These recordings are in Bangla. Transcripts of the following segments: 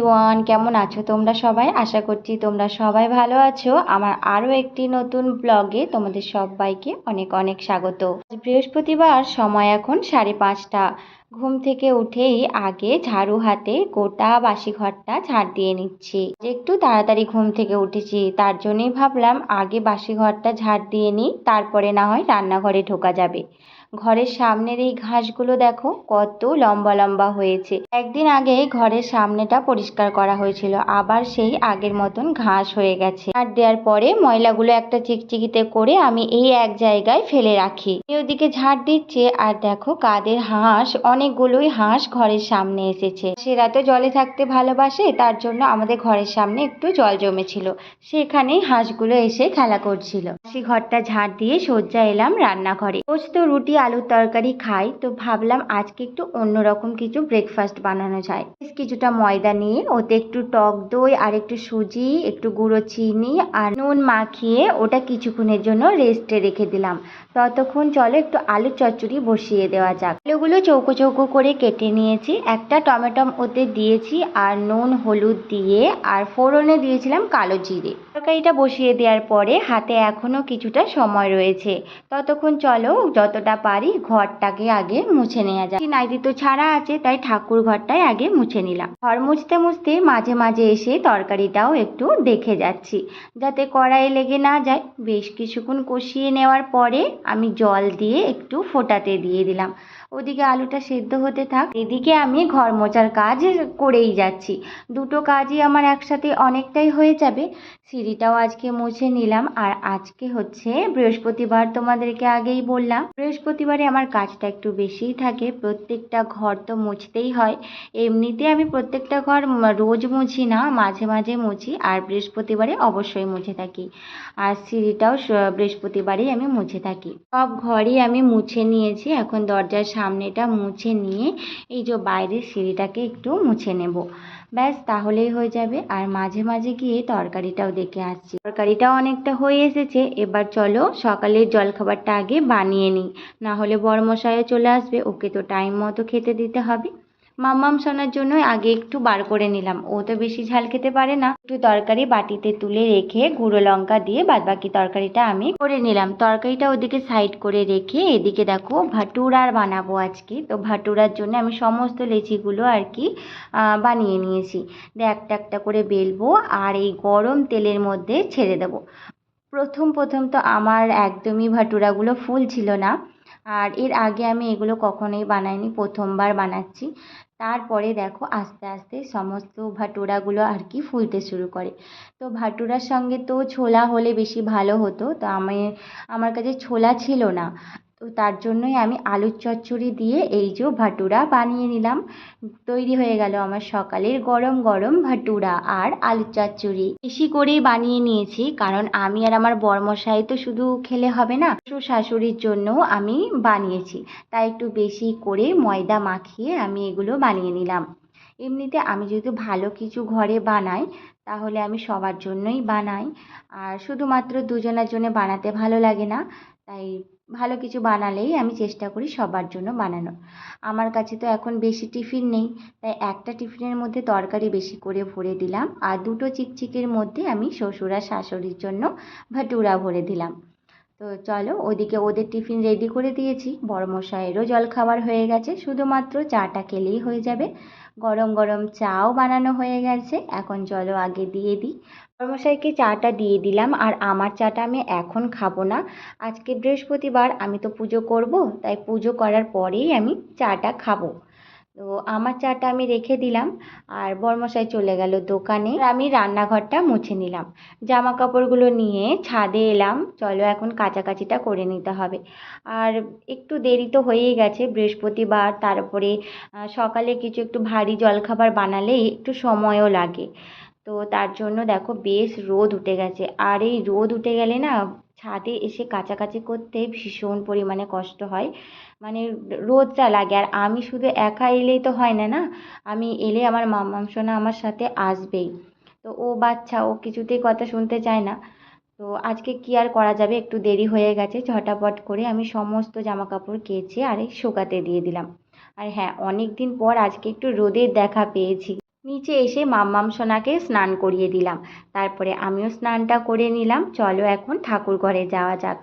এভরিওয়ান কেমন আছো তোমরা সবাই? আশা করছি তোমরা সবাই ভালো আছো। আমার আরও একটি নতুন ব্লগে তোমাদের সবাইকে অনেক অনেক স্বাগত। বৃহস্পতিবার, সময় এখন সাড়ে পাঁচটা। ঘুম থেকে উঠেই আগে ঝাড়ু হাতে গোটা বাসি ঘরটা ঝাড় দিয়ে নিচ্ছি। একটু তাড়াতাড়ি ঘুম থেকে উঠেছি, তার জন্যই ভাবলাম আগে বাসি ঘরটা ঝাড় দিয়ে নিই, তারপরে না হয় রান্নাঘরে ঢোকা যাবে। ঘরের সামনের এই ঘাসগুলো দেখো, কত লম্বা লম্বা হয়েছে। একদিন আগে ঘরের সামনেটা পরিষ্কার করা হয়েছিল, আবার সেই আগের মতন ঘাস হয়ে গেছে। আর দেওয়ার পরে ময়লাগুলো একটা চিকচিকিতে করে আমি এই এক জায়গায় ফেলে রাখি। ওদিকে ঝাড় দিচ্ছে, আর দেখো কাদের হাঁস, অনেকগুলোই হাঁস ঘরের সামনে এসেছে। সেরা তো জলে থাকতে ভালোবাসে, তার জন্য আমাদের ঘরের সামনে একটু জল জমেছিল। সেখানেই হাঁসগুলো এসে খেলা করছিল। সেই ঘরটা ঝাড় দিয়ে সজ্জা এলাম রান্নাঘরে। রোজ তো রুটি, আলুর তরকারি খাই, তো ভাবলাম আজকে একটু অন্যরকম কিছু ব্রেকফাস্ট বানানো যায়। বেশ কিছুটা ময়দা নিয়ে ওতে একটু টক দই আর একটু সুজি, একটু গুঁড়ো চিনি আর নুন মাখিয়ে ওটা কিছুক্ষণের জন্য রেস্টে রেখে দিলাম। ততক্ষণ চলো একটু আলুর চচ্চড়ি বসিয়ে দেওয়া যাক। আলুগুলো চৌকো চৌকো করে কেটে নিয়েছি। একটা টমেটো ওতে দিয়েছি আর নুন, হলুদ দিয়ে আর ফোড়নে দিয়েছিলাম কালো জিরে। তরকারিটা বসিয়ে দেওয়ার পরে হাতে এখনও কিছুটা সময় রয়েছে। ততক্ষণ চলো যতটা পারি ঘরটাকে আগে মুছে নেওয়া যায় নাইটি তো ছাড়া আছে, তাই ঠাকুর ঘরটাই আগে মুছে নিলাম। ঘর মুছতে মুছতে মাঝে মাঝে এসে তরকারিটাও একটু দেখে যাচ্ছি। যাতে কড়াইয়ে লেগে না যায়। বেশ কিছুক্ষণ কষিয়ে নেওয়ার পরে আমি জল দিয়ে একটু ফোটাতে দিয়ে দিলাম। ওদিকে আলুটা সেদ্ধ হতে থাক, এদিকে আমি ঘর মোছার কাজ করেই যাচ্ছি। দুটো কাজই আমার একসাথে অনেকটাই হয়ে যাবে। সিঁড়িটাও আজকে মুছে নিলাম, আর আজকে হচ্ছে বৃহস্পতিবার তোমাদেরকে আগেই বললাম। বৃহস্পতিবারে আমার কাজটা একটু বেশিই থাকে, প্রত্যেকটা ঘর তো মুছতেই হয়। এমনিতে আমি প্রত্যেকটা ঘর রোজ মুছি না, মাঝে মাঝে মুছি, আর বৃহস্পতিবারে অবশ্যই মুছে থাকি। আর সিঁড়িটাও বৃহস্পতিবারেই আমি মুছে থাকি। সব ঘরই আমি মুছে নিয়েছি, এখন দরজার সামনেটা মুছে নিয়ে এই যে বাইরের সিঁড়িটাকে একটু মুছে নেব। ব্যাস, তাহলেই হয়ে যাবে। আর মাঝে মাঝে গিয়ে তরকারিটাও দেখে আসছি। তরকারিটাও অনেকটা হয়ে এসেছে। এবার চলো সকালের জলখাবারটা আগে বানিয়ে নিই। না হলে বড়মশাইও চলে আসবে। ওকে তো টাইম মতো খেতে দিতে হবে। মাম্মাম সোনার জন্য আগে একটু বার করে নিলাম। ও তো বেশি ঝাল খেতে পারে না। একটু তরকারি বাটিতে তুলে রেখে গুঁড়ো লঙ্কা দিয়ে বাদবাকি তরকারিটা আমি করে নিলাম। তরকারিটা ওদিকে সাইড করে রেখে এদিকে দেখো ভাটুরার বানাবো আজকে। তো ভাটুরার জন্য আমি সমস্ত লেচিগুলো আর কি বানিয়ে নিয়েছি। একটা একটা করে বেলবো আর এই গরম তেলের মধ্যে ছেড়ে দেবো। প্রথম প্রথম তো আমার একদমই ভাটুরাগুলো ফুল ছিল না। আর এর আগে আমি এগুলো কখনোই বানাইনি, প্রথমবার বানাচ্ছি। তারপরে দেখো আস্তে আস্তে সমস্ত ভাটুরাগুলো আর কি ফুলতে শুরু করে। তো ভাটুরার সঙ্গে তো ছোলা হলে বেশি ভালো হতো, তো আমি, আমার কাছে ছোলা ছিল না। তো তার জন্যই আমি আলুর চচ্চড়ি দিয়ে এই যে ভাটুরা বানিয়ে নিলাম। তৈরি হয়ে গেল আমার সকালের গরম গরম ভাটুরা আর আলুর চচ্চড়ি। বেশি করেই বানিয়ে নিয়েছি কারণ আমি আর আমার বরমশাই তো শুধু খেলে হবে না, শ্বশুর শাশুড়ির জন্যও আমি বানিয়েছি। তাই একটু বেশি করে ময়দা মাখিয়ে আমি এগুলো বানিয়ে নিলাম। এমনিতে আমি যেহেতু ভালো কিছু ঘরে বানাই, তাহলে আমি সবার জন্যই বানাই। আর শুধুমাত্র দুজনের জন্য বানাতে ভালো লাগে না, তাই ভালো কিছু বানালেই আমি চেষ্টা করি সবার জন্য বানানোর। আমার কাছে তো এখন বেশি টিফিন নেই, তাই একটা টিফিনের মধ্যে তরকারি বেশি করে ভরে দিলাম আর দুটো চিকচিকের মধ্যে আমি শ্বশুর আর শাশুড়ির জন্য ভাটুরা ভরে দিলাম। তো চলো ওদিকে ওদের টিফিন রেডি করে দিয়েছি। বড়মশাইয়েরও জলখাবার হয়ে গেছে, শুধুমাত্র চাটা খেলেই হয়ে যাবে। গরম গরম চাও বানানো হয়ে গেছে। এখন চলো আগে দিয়ে দিই। বর্মশাইকে চাটা দিয়ে দিলাম আর আমার চাটা আমি এখন খাব না। আজকে বৃহস্পতিবার, আমি তো পুজো করব, তাই পুজো করার পরেই আমি চাটা খাব। তো আমার চাটা আমি রেখে দিলাম আর বরমশাই চলে গেল দোকানে। আমি রান্নাঘরটা মুছে নিলাম। জামা কাপড়গুলো নিয়ে ছাদে এলাম। চলো এখন কাচাকাচিটা করে নিতে হবে। আর একটু দেরি তো হয়েই গেছে বৃহস্পতিবার। তারপরে সকালে কিছু একটু ভারী জলখাবার বানালে একটু সময়ও লাগে। তো তার জন্য দেখো বেশ রোদ উঠে গেছে। আর এই রোদ উঠে গেলে না ছাদে এসে কাচাকাচি করতে ভীষণ পরিমাণে কষ্ট হয়। মানে রোদটা লাগে, আর আমি শুধু একা এলেই তো হয় না না? আমি এলে আমার মাম্মাম সোনা আমার সাথে আসবেই। তো ও বাচ্চা, ও কিছুতেই কথা শুনতে চায় না। তো আজকে কি আর করা যাবে? একটু দেরি হয়ে গেছে, ঝটাপট করে আমি সমস্ত জামা কাপড় কেচে আর এই শুকাতে দিয়ে দিলাম। আর হ্যাঁ অনেক দিন পর আজকে একটু রোদের দেখা পেয়েছি। নিচে এসে মাম্মাম সোনাকে স্নান করিয়ে দিলাম। তারপরে আমিও স্নানটা করে নিলাম। চলো এখন ঠাকুর ঘরে যাওয়া যাক।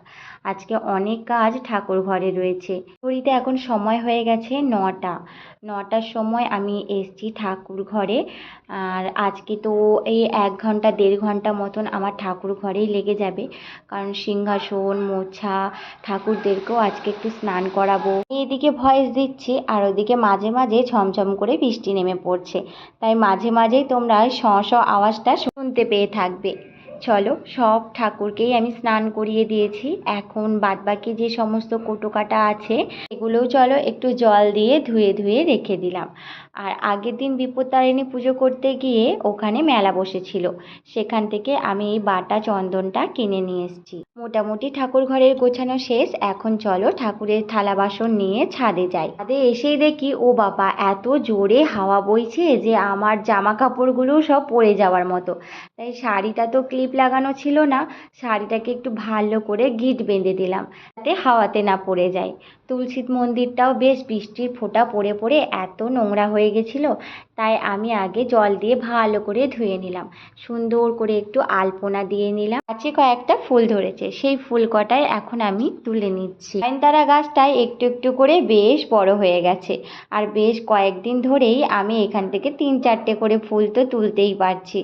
আজকে অনেক কাজ ঠাকুর ঘরে রয়েছে। ঘড়িতে এখন সময় হয়ে গেছে নটা। নটার সময় আমি এসছি ঠাকুর ঘরে। আর আজকে তো এই এক ঘণ্টা, দেড় ঘণ্টা মতন আমার ঠাকুর ঘরেই লেগে যাবে। কারণ সিংহাসন, মোছা, ঠাকুরদেরকেও আজকে একটু স্নান করাবো। এইদিকে ভয়েস দিচ্ছি আর ওদিকে মাঝে মাঝে ছমছম করে বৃষ্টি নেমে পড়ছে। তাই মাঝে মাঝেই তোমরা স স আওয়াজটা শুনতে পেয়ে থাকবে। চলো, সব ঠাকুরকেই আমি স্নান করিয়ে দিয়েছি। এখন বাদবাকি যে সমস্ত কোটোকাটা আছে, এগুলোও চলো একটু জল দিয়ে ধুয়ে ধুয়ে রেখে দিলাম। আর আগের দিন বিপত্তারিণী পুজো করতে গিয়ে ওখানে মেলা বসেছিল। সেখান থেকে আমি এই বাটা চন্দনটা কিনে নিয়ে এসেছি। মোটামুটি ঠাকুর ঘরের গোছানো শেষ, এখন চলো ঠাকুরের থালা বাসন নিয়ে ছাদে যাই। ছাদে এসেই দেখি, ও বাবা, এত জোরে হাওয়া বইছে যে আমার জামা কাপড়গুলো সব পড়ে যাওয়ার মতো। তাই শাড়িটা তো ক্লিপ লাগানো ছিল না, শাড়িটাকে একটু ভালো করে গিট বেঁধে দিলাম। যাতে হাওয়াতে না পড়ে যায়। তুলসী মন্দিরটাও বেশ বৃষ্টির ফোঁটা পড়ে পড়ে এত নোংরা হয়ে গেছিল, তাই আমি আগে জল দিয়ে ভালো করে ধুয়ে নিলাম। সুন্দর করে একটু আলপনা দিয়ে নিলাম। গাছে কয়েকটা ফুল ধরেছে, সেই ফুল কটাই এখন আমি তুলে নিচ্ছি। নয়নতারা গাছটায় একটু একটু করে বেশ বড় হয়ে গেছে, আর বেশ কয়েকদিন ধরেই আমি এখান থেকে তিন চারটে করে ফুল তো তুলতেই পারছি।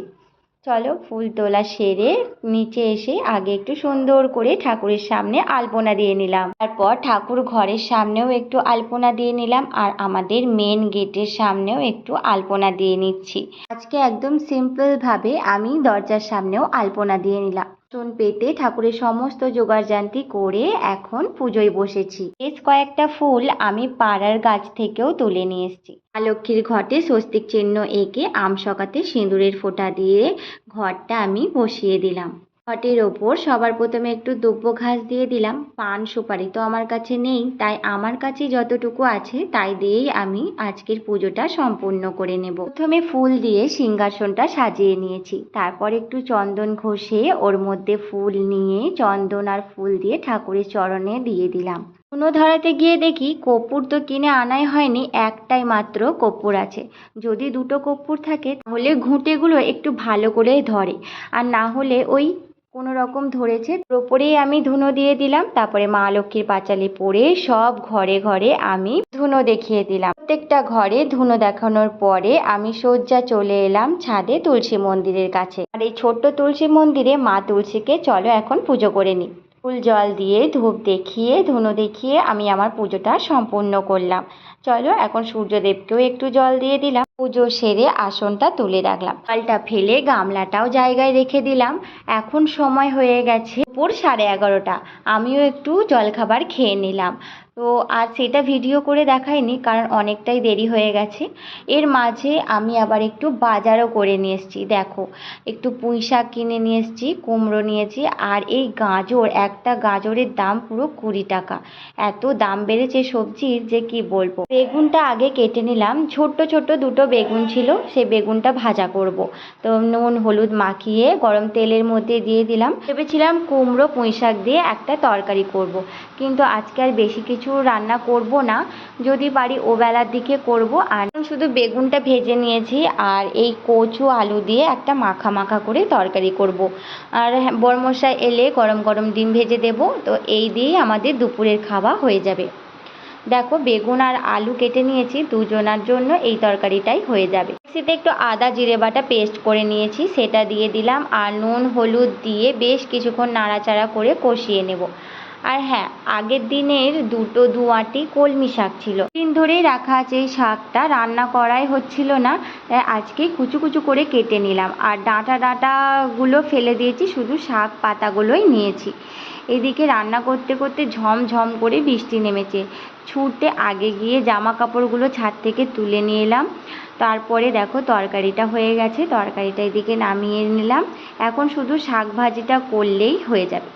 চলো ফুল তোলা সেরে নিচে এসে আগে একটু সুন্দর করে ঠাকুরের সামনে আলপনা দিয়ে নিলাম। তারপর ঠাকুর ঘরের সামনেও একটু আলপনা দিয়ে নিলাম আর আমাদের মেন গেটের সামনেও একটু আলপনা দিয়ে নিচ্ছি। আজকে একদম সিম্পল ভাবে আমি দরজার সামনেও আলপনা দিয়ে নিলাম। চুন পেতে ঠাকুরের সমস্ত জোগাড়যান্তি করে এখন পুজোয় বসেছি। বেশ কয়েকটা ফুল আমি পাড়ার গাছ থেকেও তুলে নিয়ে এসেছি। লক্ষ্মীর ঘটে স্বস্তিক চিহ্ন এঁকে আম সকাতে সিঁদুরের ফোঁটা দিয়ে ঘরটা আমি বসিয়ে দিলাম। ঘটের ওপর সবার প্রথমে একটু দুব্য ঘাস দিয়ে দিলাম। পান সুপারি তো আমার কাছে নেই, তাই আমার কাছে যতটুকু আছে তাই দিয়েই আমি আজকের পুজোটা সম্পূর্ণ করে নেব। প্রথমে ফুল দিয়ে সিংহাসনটা সাজিয়ে নিয়েছি। তারপর একটু চন্দন ঘষে ওর মধ্যে ফুল নিয়ে চন্দন আর ফুল দিয়ে ঠাকুরের চরণে দিয়ে দিলাম। ধুনো ধরাতে গিয়ে দেখি কর্পূর তো কিনে আনাই হয়নি, একটাই মাত্র কর্পূর আছে। যদি দুটো কর্পূর থাকে, তাহলে ঘুঁটেগুলো একটু ভালো করে ধরে। আর না হলে ওই কোনো রকম ধরেছে ওপরেই আমি ধুনো দিয়ে দিলাম, তারপরে মা লক্ষ্মীর পাঁচালি পরে সব ঘরে ঘরে আমি ধুনো দেখিয়ে দিলাম। প্রত্যেকটা ঘরে ধুনো দেখানোর পরে আমি শয্যা চলে এলাম ছাদে তুলসী মন্দিরের কাছে। আর এই ছোট্ট তুলসী মন্দিরে মা তুলসীকে চলো এখন পুজো করে নিই। ফুল জল দিয়ে ধূপ দেখিয়ে ধুনো দেখিয়ে আমি আমার পুজোটা সম্পূর্ণ করলাম। চলো, এখন সূর্যদেবকেও একটু জল দিয়ে দিলাম। পুজো সেরে আসনটা তুলে রাখলাম। জলটা ফেলে গামলাটাও জায়গায় রেখে দিলাম। এখন সময় হয়ে গেছে পুর সাড়ে এগারোটা। আমিও একটু জলখাবার খেয়ে নিলাম। তো আর সেটা ভিডিও করে দেখাইনি, কারণ অনেকটাই দেরি হয়ে গেছে। এর মাঝে আমি আবার একটু বাজারও করে নিয়ে এসেছি। দেখো, একটু পুঁই শাক কিনে নিয়ে এসেছি, কুমড়ো নিয়েছি আর এই গাজর, একটা গাজরের দাম পুরো কুড়ি টাকা। এত দাম বেড়েছে সবজির, যে কি বলব? বেগুনটা আগে কেটে নিলাম। ছোট্ট ছোট্ট দুটো বেগুন ছিল, সেই বেগুনটা ভাজা করব। তো নুন, হলুদ মাখিয়ে গরম তেলের মধ্যে দিয়ে দিলাম। ভেবেছিলাম কুমড়ো পুঁই শাক দিয়ে একটা তরকারি করব। কিন্তু আজকে আর বেশি কিছু রান্না করব না। যদি পারি ও বেলার দিকে করব। আর শুধু বেগুনটা ভেজে নিয়েছি আর এই কচু আলু দিয়ে একটা মাখা মাখা করে তরকারি করব। আর বরমশাই এলে গরম গরম ডিম ভেজে দেব। তো এই দিয়েই আমাদের দুপুরের খাওয়া হয়ে যাবে। দেখো, বেগুন আর আলু কেটে নিয়েছি, দুজনার জন্য এই তরকারিটাই হয়ে যাবে। মিক্সিতে একটু আদা জিরে বাটা পেস্ট করে নিয়েছি, সেটা দিয়ে দিলাম আর নুন, হলুদ দিয়ে বেশ কিছুক্ষণ নাড়াচাড়া করে কষিয়ে নেব। আর হ্যাঁ আগের দিনের দুটো দুয়াটি কলমি শাক ছিল। দিন ধরেই রাখা আছে এই শাকটা, রান্না করাই হচ্ছিল না আজকে কুচু কুচু করে কেটে নিলাম। আর ডাঁটা ডাঁটাগুলো ফেলে দিয়েছি, শুধু শাক পাতাগুলোই নিয়েছি। এদিকে রান্না করতে করতে ঝমঝম করে বৃষ্টি নেমেছে। ছুটতে আগে গিয়ে জামা কাপড়গুলো ছাদ থেকে তুলে নিয়ে এলাম। তারপরে দেখো তরকারিটা হয়ে গেছে, তরকারিটা এদিকে নামিয়ে নিলাম। এখন শুধু শাক ভাজিটা করলেই হয়ে যাবে।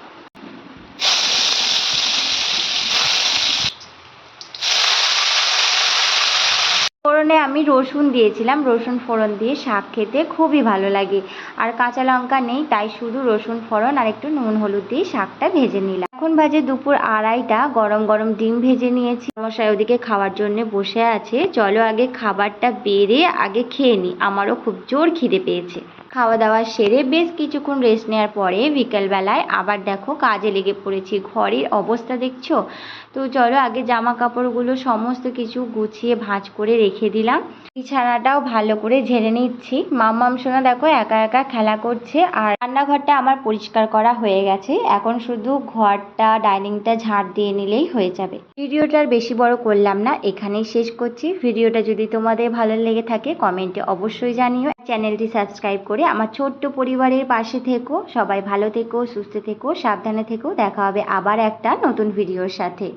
ফোড়নে আমি রসুন দিয়েছিলাম, রসুন ফোড়ন দিয়ে শাক খেতে খুবই ভালো লাগে। আর কাঁচা লঙ্কা নেই, তাই শুধু রসুন ফোড়ন আর একটু নুন হলুদ দিয়ে শাকটা ভেজে নিলাম। এখন বাজে দুপুর আড়াইটা, গরম গরম ডিম ভেজে নিয়েছি। মশাই ওদিকে খাওয়ার জন্য বসে আছে। চলো আগে খাবারটা বেড়ে আগে খেয়ে নিই আমারও খুব জোর খিদে পেয়েছে। খাওয়া দাওয়া সেরে বেশ কিছুক্ষণ রেস্ট নেওয়ার পরে বিকেলবেলায় আবার দেখো কাজে লেগে পড়েছি। ঘরের অবস্থা দেখছ? তো চলো আগে জামা কাপড়গুলো সমস্ত কিছু গুছিয়ে ভাঁজ করে রেখে দিলাম। বিছানাটাও ভালো করে ঝেড়ে নিচ্ছি। মাম্মাম সোনা দেখো একা একা খেলা করছে আর রান্নাঘরটা আমার পরিষ্কার করা হয়ে গেছে। এখন শুধু ঘরটা, ডাইনিংটা ঝাড় দিয়ে নিলেই হয়ে যাবে। ভিডিওটার বেশি বড় করলাম না, এখানেই শেষ করছি। ভিডিওটা যদি তোমাদের ভালো লেগে থাকে, কমেন্টে অবশ্যই জানিও। চ্যানেলটি সাবস্ক্রাইব করে আমার ছোট্ট পরিবারের পাশে থেকো। সবাই ভালো থেকো, সুস্থ থেকো, সাবধানে থেকো। দেখা হবে আবার একটা নতুন ভিডিওর সাথে।